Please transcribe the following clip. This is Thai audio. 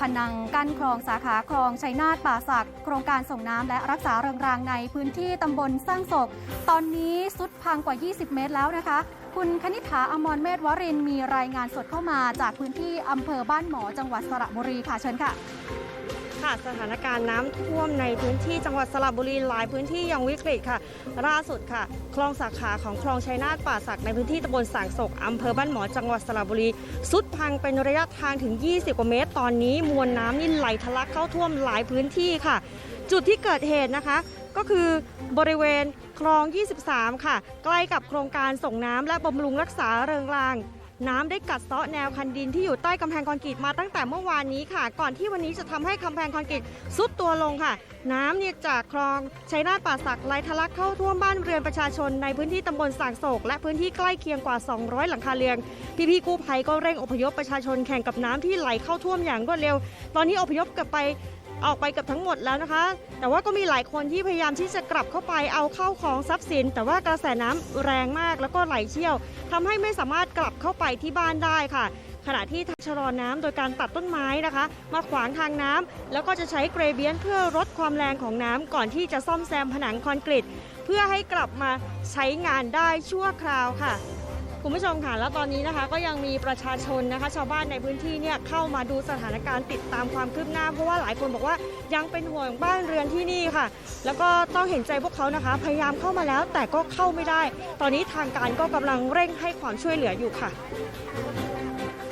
พนังกั้นคลองสาขาคลองชัยนาทป่าศักโครงการส่งน้ำและรักษาเริงรางในพื้นที่ตำบลสร้างศก ตอนนี้สุดพังกว่า 20 เมตรแล้วนะคะ คุณคณิษฐาอมรเมธวรินมีรายงานสดเข้ามาจากพื้นที่อำเภอบ้านหมอจังหวัดสระบุรีค่ะเชิญค่ะ ค่ะสถานการณ์น้ำท่วมในพื้นที่จังหวัดสระบุรีหลายพื้นที่ยังวิกฤตค่ะล่าสุดค่ะ คลองสาขาของคลองชัยนาทป่าสักในพื้นที่ตำบลสางศกอำเภอบ้านหมอจังหวัดสระบุรีสุดพังเป็นระยะทางถึง 20 กว่าเมตร ตอนนี้มวลน้ำนี่ไหลทะลักเข้าท่วมหลายพื้นที่ค่ะ จุดที่เกิดเหตุนะคะ ก็คือบริเวณคลอง 23 ค่ะ ใกล้กับโครงการส่งน้ำและบำรุงรักษาเริงราง น้ำได้กัดเซาะแนวคันดินที่อยู่ใต้กำแพงคอนกรีตมาตั้งแต่เมื่อวานนี้ค่ะ ก่อนที่วันนี้จะทำให้กำแพงคอนกรีตซุดตัวลงค่ะ น้ำเนี่ยจากคลองชัยนาทป่าสักไหลทะลักเข้าท่วมบ้านเรือนประชาชนในพื้นที่ตำบลสางโศก และพื้นที่ใกล้เคียงกว่า 200 หลังคาเรือนพี่ๆกู้ภัยก็เร่งอพยพประชาชนแข่งกับน้ำที่ไหลเข้าท่วมอย่างรวดเร็ว ตอนนี้อพยพกลับไป ออกไปกับทั้งหมดแล้วนะคะ แต่ว่าก็มีหลายคนที่พยายามที่จะกลับเข้าไปเอาเข้าของทรัพย์สิน แต่ว่ากระแสน้ำแรงมากแล้วก็ไหลเชี่ยวทำให้ไม่สามารถกลับเข้าไปที่บ้านได้ค่ะขณะที่ทางชะลอน้ำโดยการตัดต้นไม้นะคะ มาขวางทางน้ำแล้วก็จะใช้เกรเบียนเพื่อลดความแรงของน้ำก่อนที่จะซ่อมแซมผนังคอนกรีตเพื่อให้กลับมาใช้งานได้ชั่วคราวค่ะ คุณผู้ชมค่ะแล้วตอนนี้นะคะ ก็ยังมีประชาชนนะคะ ชาวบ้านในพื้นที่เนี่ยเข้ามาดูสถานการณ์ติดตามความคืบหน้า เพราะว่าหลายคนบอกว่ายังเป็นห่วงบ้านเรือนที่นี่ค่ะ แล้วก็ต้องเห็นใจพวกเขานะคะ พยายามเข้ามาแล้วแต่ก็เข้าไม่ได้ ตอนนี้ทางการก็กำลังเร่งให้ความช่วยเหลืออยู่ค่ะ